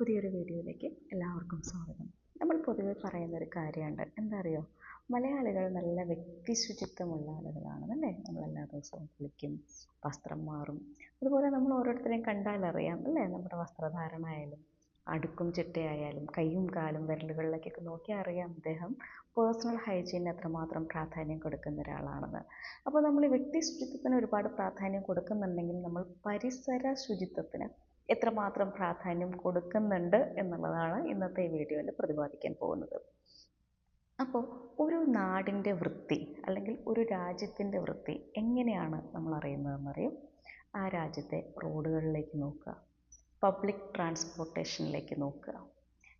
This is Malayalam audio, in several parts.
പുതിയൊരു വീഡിയോയിലേക്ക് എല്ലാവർക്കും സ്വാഗതം. നമ്മൾ പൊതുവെ പറയുന്ന ഒരു കാര്യമുണ്ട്. എന്താ അറിയോ മലയാളികൾ നല്ല വ്യക്തി ശുചിത്വമുള്ള ആളുകളാണെന്നല്ലേ? നമ്മൾ എല്ലാ ദിവസവും കുളിക്കും വസ്ത്രം മാറും. അതുപോലെ നമ്മൾ ഓരോരുത്തരെയും കണ്ടാലറിയാം അല്ലേ? നമ്മുടെ വസ്ത്രധാരണ ആയാലും അടുക്കും ചിട്ടയായാലും കൈയും കാലും വിരലുകളിലേക്കൊക്കെ നോക്കി അറിയാം അദ്ദേഹം പേഴ്സണൽ ഹൈജീനിന് എത്രമാത്രം പ്രാധാന്യം കൊടുക്കുന്ന ഒരാളാണെന്ന്. അപ്പോൾ നമ്മൾ വ്യക്തി ശുചിത്വത്തിന് ഒരുപാട് പ്രാധാന്യം കൊടുക്കുന്നുണ്ടെങ്കിൽ നമ്മൾ പരിസര ശുചിത്വത്തിന് എത്രമാത്രം പ്രാധാന്യം കൊടുക്കുന്നുണ്ട് എന്നുള്ളതാണ് ഇന്നത്തെ വീഡിയോയിൽ പ്രതിപാദിക്കാൻ പോകുന്നത്. അപ്പോൾ ഒരു നാടിന്റെ വൃത്തി അല്ലെങ്കിൽ ഒരു രാജ്യത്തിന്റെ വൃത്തി എങ്ങനെയാണ് നമ്മൾ അറിയുന്നതെന്നറിയും? ആ രാജ്യത്തെ റോഡുകളിലേക്ക് നോക്കുക പബ്ലിക് ട്രാൻസ്പോർട്ടേഷനിലേക്ക് നോക്കുക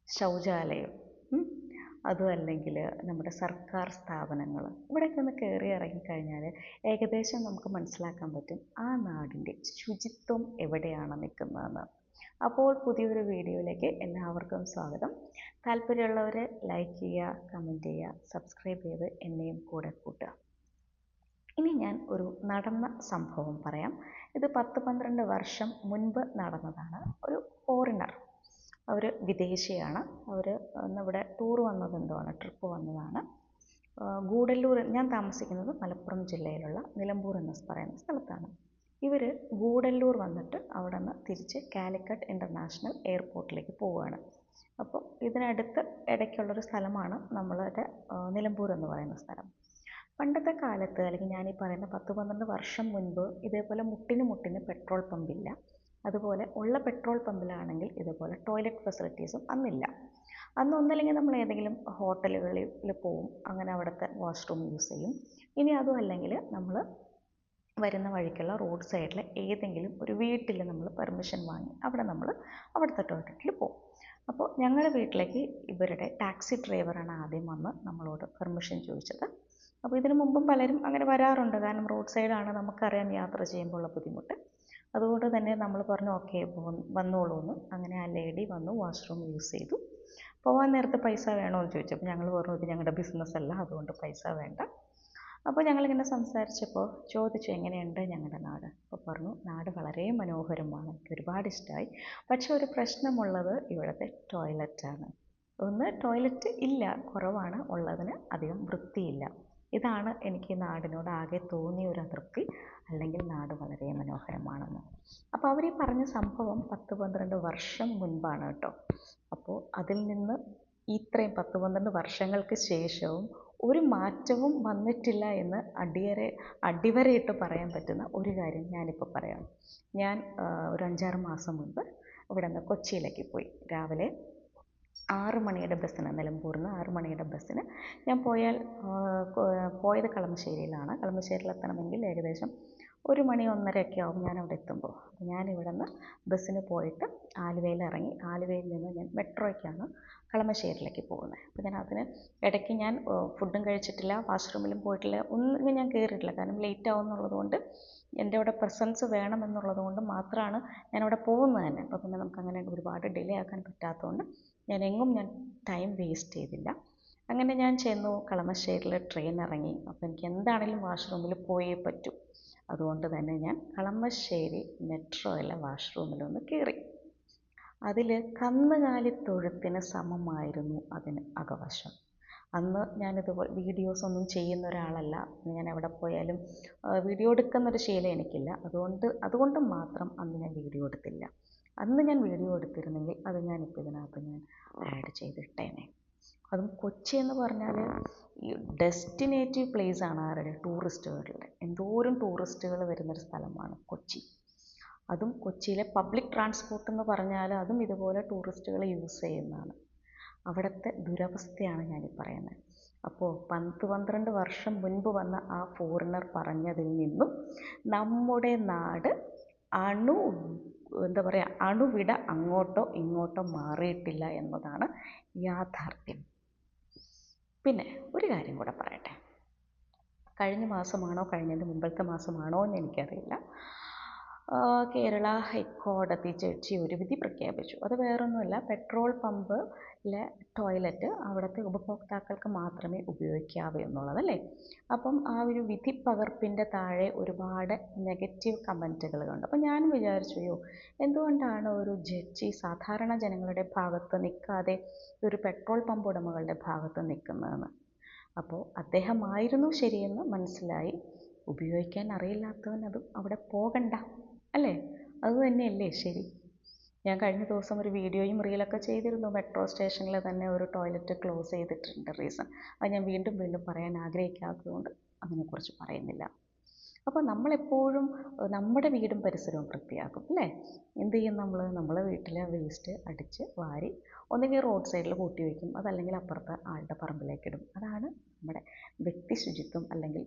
ശൗചാലയം അതും അല്ലെങ്കിൽ നമ്മുടെ സർക്കാർ സ്ഥാപനങ്ങൾ. ഇവിടെയൊക്കെ ഒന്ന് കയറി ഇറങ്ങിക്കഴിഞ്ഞാൽ ഏകദേശം നമുക്ക് മനസ്സിലാക്കാൻ പറ്റും ആ നാടിന്റെ ശുചിത്വം എവിടെയാണ് നിൽക്കുന്നതെന്ന്. അപ്പോൾ പുതിയൊരു വീഡിയോയിലേക്ക് എല്ലാവർക്കും സ്വാഗതം. താല്പര്യമുള്ളവർ ലൈക്ക് ചെയ്യുക കമന്റ് ചെയ്യുക സബ്സ്ക്രൈബ് ചെയ്ത് എന്നെയും കൂടെ കൂട്ടുക. ഇനി ഞാൻ ഒരു നടന്ന സംഭവം പറയാം. ഇത് പത്ത് പന്ത്രണ്ട് വർഷം മുൻപ് നടന്നതാണ് ഒരു ഫോറിനർ അവർ വിദേശിയാണ്. അവർ ഇന്നിവിടെ ടൂർ വന്നതെന്തോആണ് ട്രിപ്പ് വന്നതാണ്. ഗൂഡല്ലൂർ ഞാൻ താമസിക്കുന്നത് മലപ്പുറം ജില്ലയിലുള്ള നിലമ്പൂർ എന്ന് പറയുന്ന സ്ഥലത്താണ്. ഇവർ ഗൂഡല്ലൂർ വന്നിട്ട് അവിടെ നിന്ന് തിരിച്ച് കാലിക്കറ്റ് ഇന്റർനാഷണൽ എയർപോർട്ടിലേക്ക് പോവുകയാണ്. അപ്പോൾ ഇതിനടുത്ത് ഇടയ്ക്കുള്ളൊരു സ്ഥലമാണ് നമ്മളുടെ നിലമ്പൂർ എന്ന് പറയുന്ന സ്ഥലം. പണ്ടത്തെ കാലത്ത് അല്ലെങ്കിൽ ഞാൻ ഈ പറയുന്ന പത്ത് പന്ത്രണ്ട് വർഷം മുൻപ് ഇതേപോലെ മുട്ടിന് മുട്ടിന് പെട്രോൾ പമ്പില്ല. അതുപോലെ ഉള്ള പെട്രോൾ പമ്പിലാണെങ്കിൽ ഇതുപോലെ ടോയ്ലറ്റ് ഫെസിലിറ്റീസും അന്നില്ല. അന്ന് ഒന്നല്ലെങ്കിൽ നമ്മൾ ഏതെങ്കിലും ഹോട്ടലുകളിൽ പോവും അങ്ങനെ അവിടുത്തെ വാഷ്റൂം യൂസ് ചെയ്യും. ഇനി അതും അല്ലെങ്കിൽ നമ്മൾ വരുന്ന വഴിക്കുള്ള റോഡ് സൈഡിൽ ഏതെങ്കിലും ഒരു വീട്ടിൽ നമ്മൾ പെർമിഷൻ വാങ്ങി അവിടെ നമ്മൾ അവിടുത്തെ ടോയ്ലറ്റിൽ പോകും അപ്പോൾ ഞങ്ങളുടെ വീട്ടിലേക്ക് ഇവരുടെ ടാക്സി ഡ്രൈവറാണ് ആദ്യം വന്ന് നമ്മളോട് പെർമിഷൻ ചോദിച്ചത്. അപ്പോൾ ഇതിനു മുമ്പും പലരും അങ്ങനെ വരാറുണ്ട്. കാരണം റോഡ് സൈഡാണ് നമുക്കറിയാം യാത്ര ചെയ്യുമ്പോൾ ഉള്ള ബുദ്ധിമുട്ട്. അതുകൊണ്ട് തന്നെ നമ്മൾ പറഞ്ഞു ഓക്കെ വന്നോളൂ എന്ന് അങ്ങനെ ആ ലേഡി വന്നു വാഷ്റൂം യൂസ് ചെയ്തു. പോകാൻ നേരത്തെ പൈസ വേണോ എന്ന് ചോദിച്ചപ്പോൾ ഞങ്ങൾ പറഞ്ഞു ഇത് ഞങ്ങളുടെ ബിസിനസ് അല്ല അതുകൊണ്ട് പൈസ വേണ്ട. അപ്പോൾ ഞങ്ങളിങ്ങനെ സംസാരിച്ചപ്പോൾ ചോദിച്ചു എങ്ങനെയുണ്ട് ഞങ്ങളുടെ നാട്? അപ്പോൾ പറഞ്ഞു നാട് വളരെ മനോഹരമാണ്. എനിക്ക് ഒരുപാട് ഇഷ്ടമായി പക്ഷേ ഒരു പ്രശ്നമുള്ളത് ഇവിടുത്തെ ടോയ്ലറ്റാണ്. ഒന്ന് ടോയ്ലറ്റ് ഇല്ല കുറവാണ്. ഉള്ളതിന് അധികം വൃത്തിയില്ല. ഇതാണ് എനിക്ക് നാടിനോട് ആകെ തോന്നിയ ഒരു അതൃപ്തി അല്ലെങ്കിൽ നാട് വളരെ മനോഹരമാണെന്ന്. അപ്പോൾ അവർ ഈ പറഞ്ഞ സംഭവം പത്ത് പന്ത്രണ്ട് വർഷം മുൻപാണ് കേട്ടോ. അപ്പോൾ അതിൽ നിന്ന് ഇത്രയും പത്ത് പന്ത്രണ്ട് വർഷങ്ങൾക്ക് ശേഷവും ഒരു മാറ്റവും വന്നിട്ടില്ല എന്ന് അടിയറെ അടിവരയിട്ട് പറയാൻ പറ്റുന്ന ഒരു കാര്യം ഞാനിപ്പോൾ പറയാം. ഞാൻ ഒരു അഞ്ചാറ് മാസം മുൻപ് ഇവിടെ നിന്ന് കൊച്ചിയിലേക്ക് പോയി. രാവിലെ ആറ് മണിയുടെ ബസ്സിന് നിലമ്പൂരിൽ നിന്ന് ആറ് മണിയുടെ ബസ്സിന് ഞാൻ പോയാൽ പോയത് കളമശ്ശേരിയിലാണ്. കളമശ്ശേരിയിൽ എത്തണമെങ്കിൽ ഏകദേശം ഒരു മണി ഒന്നരയൊക്കെ ആവും ഞാൻ അവിടെ എത്തുമ്പോൾ. ഞാൻ ഇവിടെ നിന്ന് ബസ്സിന് പോയിട്ട് ആലുവയിൽ ഇറങ്ങി ആലുവയിൽ നിന്ന് ഞാൻ മെട്രോയ്ക്കാണ് കളമശ്ശേരിയിലേക്ക് പോകുന്നത്. അപ്പോൾ ഞാൻ അതിന് ഇടയ്ക്ക് ഞാൻ ഫുഡും കഴിച്ചിട്ടില്ല വാഷ്റൂമിലും പോയിട്ടില്ല ഒന്നും ഞാൻ കയറിയിട്ടില്ല. കാരണം ലേറ്റ് ആവും എന്നുള്ളതുകൊണ്ട് എന്റെ അവിടെ പ്രസൻസ് വേണം എന്നുള്ളത് കൊണ്ട് മാത്രമാണ് ഞാൻ അവിടെ പോകുന്നത് തന്നെ. അപ്പോൾ പിന്നെ നമുക്ക് അങ്ങനെ ഒരുപാട് ഡിലേ ആക്കാൻ പറ്റാത്തതുകൊണ്ട് ഞാൻ എങ്ങും ഞാൻ ടൈം വേസ്റ്റ് ചെയ്തില്ല. അങ്ങനെ ഞാൻ ചെന്നു കളമശ്ശേരിയിൽ ട്രെയിൻ ഇറങ്ങി. അപ്പോൾ എനിക്ക് എന്താണെങ്കിലും വാഷ്റൂമിൽ പോയേ പറ്റൂ. അതുകൊണ്ട് തന്നെ ഞാൻ കളമശ്ശേരി മെട്രോയിലെ വാഷ്റൂമിലൊന്ന് കയറി അതിൽ കന്നുകാലി തൊഴുത്തിന് സമമായിരുന്നു അതിന് അകവശം. അന്ന് ഞാനിതുപോലെ വീഡിയോസ് ഒന്നും ചെയ്യുന്ന ഒരാളല്ല. ഞാൻ എവിടെ പോയാലും വീഡിയോ എടുക്കുന്നൊരു ശീലം എനിക്കില്ല. അതുകൊണ്ട് അതുകൊണ്ട് മാത്രം അന്ന് ഞാൻ വീഡിയോ എടുത്തില്ല. അന്ന് ഞാൻ വീഡിയോ എടുത്തിരുന്നെങ്കിൽ അത് ഞാനിപ്പോൾ ഇതിനകത്ത് ഞാൻ ആഡ് ചെയ്തിട്ടേനെ. അതും കൊച്ചി എന്ന് പറഞ്ഞാൽ ഈ ഡെസ്റ്റിനേറ്റീവ് പ്ലേസ് ആണ് ആരുടെ? ടൂറിസ്റ്റുകളുടെ എന്തോരം ടൂറിസ്റ്റുകൾ വരുന്നൊരു സ്ഥലമാണ് കൊച്ചി. അതും കൊച്ചിയിലെ പബ്ലിക് ട്രാൻസ്പോർട്ട് എന്ന് പറഞ്ഞാൽ അതും ഇതുപോലെ ടൂറിസ്റ്റുകൾ യൂസ് ചെയ്യുന്നതാണ്. അവിടുത്തെ ദുരവസ്ഥയാണ് ഞാൻ പറയുന്നത് അപ്പോൾ പത്ത് പന്ത്രണ്ട് വർഷം മുൻപ് വന്ന ആ ഫോറിനർ പറഞ്ഞതിൽ നിന്നും നമ്മുടെ നാട് അണു എന്താ പറയുക അണുവിട അങ്ങോട്ടോ ഇങ്ങോട്ടോ മാറിയിട്ടില്ല എന്നതാണ് യാഥാർത്ഥ്യം. പിന്നെ ഒരു കാര്യം കൂടെ പറയട്ടെ. കഴിഞ്ഞ മാസമാണോ കഴിഞ്ഞതിന് മുമ്പത്തെ മാസമാണോ എന്ന് എനിക്കറിയില്ല. കേരള ഹൈക്കോടതി ജഡ്ജി ഒരു വിധി പ്രഖ്യാപിച്ചു. അത് വേറൊന്നുമല്ല പെട്രോൾ പമ്പിലെ ടോയ്ലറ്റ് അവിടുത്തെ ഉപഭോക്താക്കൾക്ക് മാത്രമേ ഉപയോഗിക്കാവൂ എന്നുള്ളതല്ലേ? അപ്പം ആ ഒരു വിധി പകർപ്പിന്റെ താഴെ ഒരുപാട് നെഗറ്റീവ് കമന്റുകൾ കണ്ടു. അപ്പം ഞാനും വിചാരിച്ചു അയ്യോ എന്തുകൊണ്ടാണ് ഒരു ജഡ്ജി സാധാരണ ജനങ്ങളുടെ ഭാഗത്ത് നിൽക്കാതെ ഒരു പെട്രോൾ പമ്പ് ഉടമകളുടെ ഭാഗത്ത് നിൽക്കുന്നതെന്ന്? അപ്പോൾ അദ്ദേഹമായിരുന്നു ശരിയെന്ന് മനസ്സിലായി. ഉപയോഗിക്കാൻ അറിയില്ലാത്തവൻ അത് അവിടെ പോകണ്ട. അല്ലേ? അത് തന്നെയല്ലേ? ശരി. ഞാൻ കഴിഞ്ഞ ദിവസം ഒരു വീഡിയോയും റീലൊക്കെ ചെയ്തിരുന്നു. മെട്രോ സ്റ്റേഷനിൽ തന്നെ ഒരു ടോയ്ലറ്റ് ക്ലോസ് ചെയ്തിട്ടുണ്ട് റീസൺ അത് ഞാൻ വീണ്ടും വീണ്ടും പറയാൻ ആഗ്രഹിക്കാത്തതുകൊണ്ട് അതിനെക്കുറിച്ച് പറയുന്നില്ല. അപ്പോൾ നമ്മളെപ്പോഴും നമ്മുടെ വീടും പരിസരവും വൃത്തിയാക്കും അല്ലേ? എന്ത് ചെയ്യും നമ്മൾ നമ്മളെ വീട്ടിലെ വേസ്റ്റ് അടിച്ച് വാരി ഒന്നുകിൽ റോഡ് സൈഡിൽ കൂട്ടി വയ്ക്കും അതല്ലെങ്കിൽ അപ്പുറത്തെ ആളുടെ പറമ്പിലേക്കിടും അതാണ് നമ്മുടെ വ്യക്തി ശുചിത്വം അല്ലെങ്കിൽ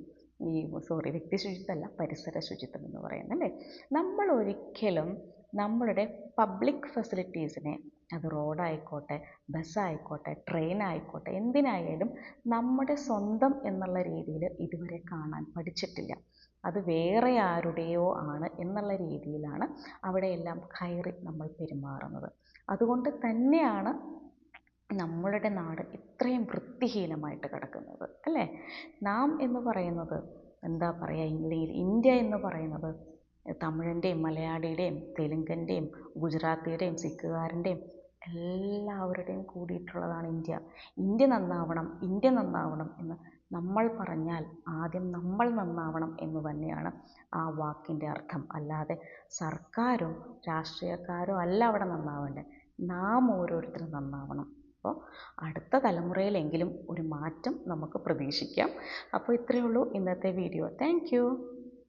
ഈ സോറി വ്യക്തി ശുചിത്വമല്ല പരിസര ശുചിത്വം എന്ന് പറയുന്നത് അല്ലേ? നമ്മൾ ഒരിക്കലും നമ്മളുടെ പബ്ലിക് ഫെസിലിറ്റീസിനെ അത് റോഡായിക്കോട്ടെ ബസ്സായിക്കോട്ടെ ട്രെയിൻ ആയിക്കോട്ടെ എന്തിനായാലും നമ്മുടെ സ്വന്തം എന്നുള്ള രീതിയിൽ ഇതുവരെ കാണാൻ പഠിച്ചിട്ടില്ല. അത് വേറെ ആരുടെയോ ആണ് എന്നുള്ള രീതിയിലാണ് അവിടെയെല്ലാം കയറി നമ്മൾ പെരുമാറുന്നത്. അതുകൊണ്ട് തന്നെയാണ് നമ്മളുടെ നാട് ഇത്രയും വൃത്തിഹീനമായിട്ട് കിടക്കുന്നത് അല്ലേ? നാം എന്ന് പറയുന്നത് എന്താ പറയുക ഇന്ത്യയിൽ ഇന്ത്യ എന്ന് പറയുന്നത് തമിഴന്റെയും മലയാളിയുടെയും തെലുങ്കന്റെയും ഗുജറാത്തിയുടെയും സിക്കുകാരന്റെയും എല്ലാവരുടെയും കൂടിയിട്ടുള്ളതാണ് ഇന്ത്യ. ഇന്ത്യ നന്നാവണം ഇന്ത്യ നന്നാവണം എന്ന് നമ്മൾ പറഞ്ഞാൽ ആദ്യം നമ്മൾ നന്നാവണം എന്ന് തന്നെയാണ് ആ വാക്കിന്റെ അർത്ഥം. അല്ലാതെ സർക്കാരോ രാഷ്ട്രീയക്കാരോ അല്ല അവിടെ നന്നാവേണ്ടത്. നാം ഓരോരുത്തരും നന്നാവണം. അപ്പോൾ അടുത്ത തലമുറയിലെങ്കിലും ഒരു മാറ്റം നമുക്ക് പ്രതീക്ഷിക്കാം. അപ്പോൾ ഇത്രയേ ഉള്ളൂ ഇന്നത്തെ വീഡിയോ. താങ്ക്